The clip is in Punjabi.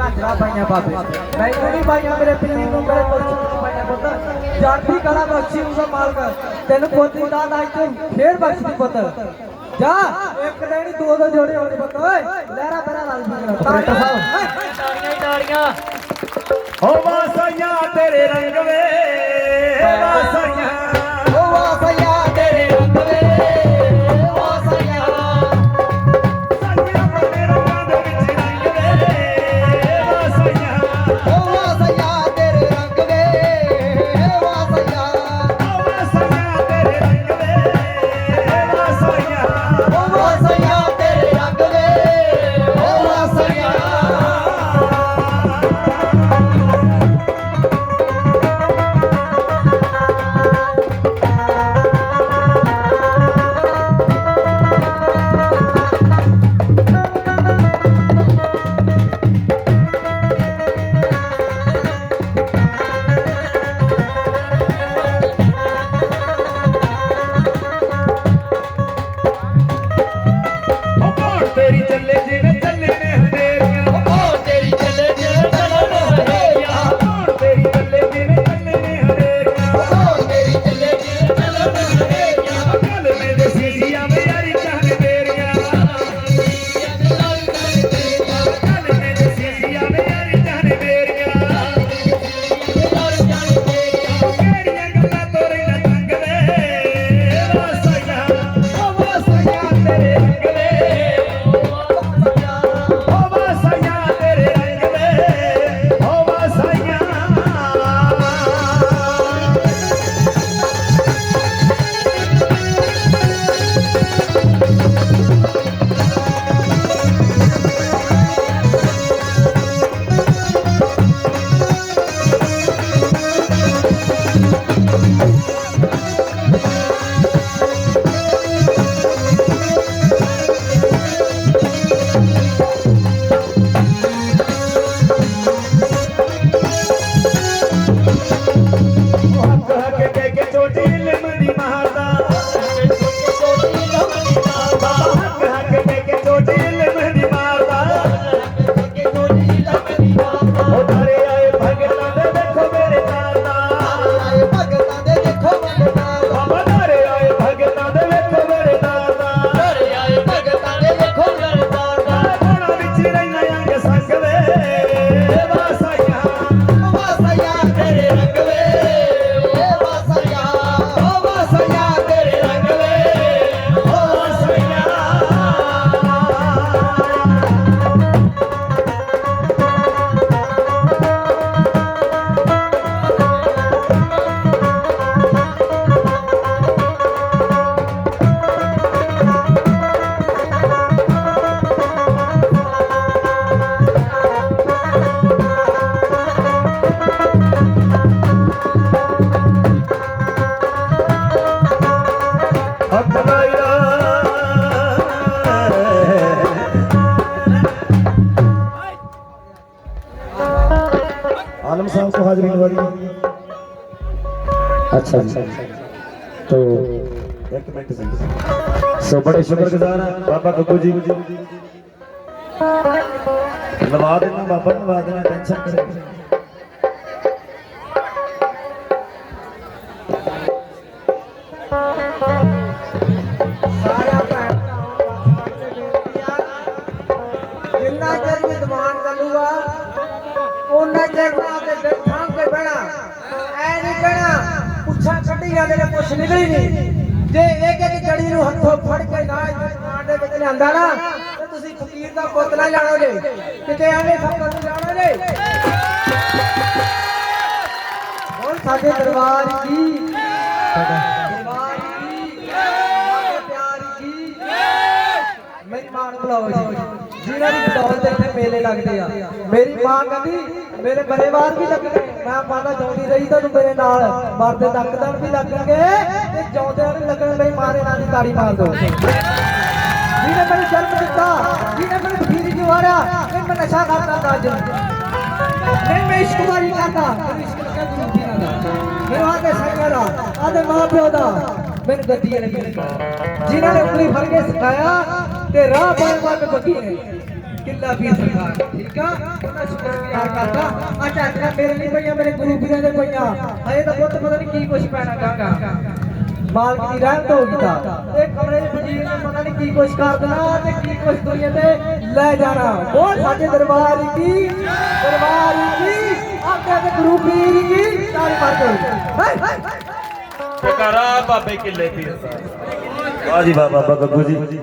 ਝਾਂਜਰਾ ਪਾਈਆਂ ਬਾਬੇ ਮੈਨੂੰ ਨਹੀਂ ਪਾਈਆਂ ਮੇਰੇ ਪਿੰਨੀ ਨੂੰ ਮੇਰੇ ਪੁੱਤ ਪਾਈਆਂ ਪੁੱਤ। ਚਾਂਦੀ ਕਲਾ ਬਖਸ਼ੀ ਉਹਦਾ ਮਾਲਕ ਤੈਨੂੰ ਪੁੱਤ ਦੀ ਅੱਜ ਤੂੰ ਫੇਰ ਬਖਸ਼ੀ ਪੁੱਤ। ਜਾ, ਇੱਕ ਦਿਨ ਦੋ ਦੋ ਜੋੜੇ ਹੋਣੇ ਪੁੱਤ, ਓਏ। ਲਹਿਰਾ ਬਹਿਰਾ ਲਾਲ ਜੀ ਤਾੜੀਆਂ। ਤਾੜੀਆਂ ਤਾੜੀਆਂ। ਓ ਵਾਸਾਈਆਂ ਤੇਰੇ ਰੰਗ ਵੇ। साहब को हाजिरी निभानी अच्छा जी तो एक मिनट से सो बड़े शुक्रगुजार हैं बाबा गग्गू जी नवा देना बाबा नवा देना टेंशन ਪੁੱਛਾਂ ਕੱਢੀ ਜਾਂਦੇ ਨੇ ਕੁਛ ਨਹੀਂ ਜੇ ਇੱਕ ਇੱਕ ਜੜੀ ਨੂੰ ਹੱਥੋਂ ਫੜ ਕੇ ਨਾ ਇਸਮਾਨ ਦੇ ਵਿੱਚ ਲਿਆਂਦਾ ਨਾ, ਤੇ ਤੁਸੀਂ ਫਕੀਰ ਦਾ ਪੁੱਤ ਨਾ ਜਾਣੋ ਕਿਤੇ ਐਵੇਂ ਫਕਰ ਨੂੰ ਜਾਣੋ ਹੁਣ ਸਾਡੇ ਦਰਬਾਰ ਕੀ ਦਰਬਾਰ ਕੀ ਸਾਡੇ ਪਿਆਰ ਕੀ ਮਹਿਮਾਨ ਬੁਲਾਓ ਜੀ। ਜਿਨ੍ਹਾਂ ਦੀ ਬਦੌਲਤ ਇੱਥੇ ਮੇਲੇ ਲੱਗਦੇ ਆ। ਮੇਰੀ ਮਾਂ ਕਹਿੰਦੀ, ਮੇਰੇ ਪਰਿਵਾਰ ਵੀ ਲੱਗਣੇ ਮੈਂ ਮਾਤਾ ਜਾਉਂਦੀ ਰਹੀ ਤੁਹਾਨੂੰ ਮੇਰੇ ਨਾਲ। ਮਰਦੇ ਦਕਦਣ ਵੀ ਲੱਗਣਗੇ ਤੇ ਜਾਉਂਦਿਆਂ ਵੀ ਲੱਗਣ ਲਈ ਮਾਰੇ ਨਾਲ ਦੀ ਤਾੜੀ ਮਾਰ ਦੋ ਜਿਹਨੇ ਮੈਨੂੰ ਜਨਮ ਦਿੱਤਾ, ਜਿਹਨੇ ਮੈਨੂੰ ਫਕੀਰੀ ਜਵਾਰਿਆ ਇਹ ਮੈਂ ਨਸ਼ਾ ਕਰਦਾ ਤਾਂ ਅੱਜ। ਨਹੀਂ ਮੈਂ ਇਸ਼ਕ ਵਾਰੀ ਕਰਦਾ। ਮੈਨੂੰ ਇਸ਼ਕ ਲੱਗਾ ਗੁਰੂ ਜੀ ਨਾਲ। ਮੇਰੇ ਆਦੇ ਸੰਗਾਂ ਦਾ ਆਦੇ ਮਾਂ ਪਿਓ ਦਾ। ਮੈਨੂੰ ਗੱਦੀ ਨੇ ਮਿਲ ਜਿਨ੍ਹਾਂ ਨੇ ਉਂਗਲੀ ਫੜ ਕੇ ਸਿਖਾਇਆ ਤੇ ਰਾਹ ਪਾਏ ਮਨ ਬੱਗੀ ਨੇ ਕਿੱਲਾ ਵੀ ਸਰਕਾਰ ਠੀਕ ਆ ਉਹਨਾਂ ਸ਼ੁਕਰੀਆ ਕਰਦਾ ਆ ਚਾਚਾ ਮੇਰੇ ਨਹੀਂ ਪਈਆਂ ਮੇਰੇ ਗੁਰੂ ਪੀਰਾਂ ਦੇ ਪਈਆਂ ਹਏ ਤਾਂ ਪੁੱਤ ਪਤਾ ਨਹੀਂ ਕੀ ਕੁਛ ਪੈਣਾ ਗਾਗਾ ਮਾਲਕ ਦੀ ਰਹਿਮਤ ਹੋ ਗਈ ਤਾਂ ਇਹ ਕਮਰੇ ਦੇ ਵਜ਼ੀਰ ਨੇ ਪਤਾ ਨਹੀਂ ਕੀ ਕੁਛ ਕਰ ਦੇਣਾ ਤੇ ਕੀ ਕੁਛ ਦੁਨੀਆ ਤੇ ਲੈ ਜਾਣਾ ਬੋਲ ਸਾਡੇ ਦਰਬਾਰ ਕੀ ਦਰਬਾਰ ਕੀ ਆਗੇ ਤੇ ਗੁਰੂ ਪੀਰ ਕੀ ਤਾਲੀ ਮਾਰ ਦੋ ਹਾਏ ਹਾਏ ਟਕਰਾ ਬਾਬੇ ਕਿੱਲੇ ਪੀਰ ਦਾ ਵਾਹ ਜੀ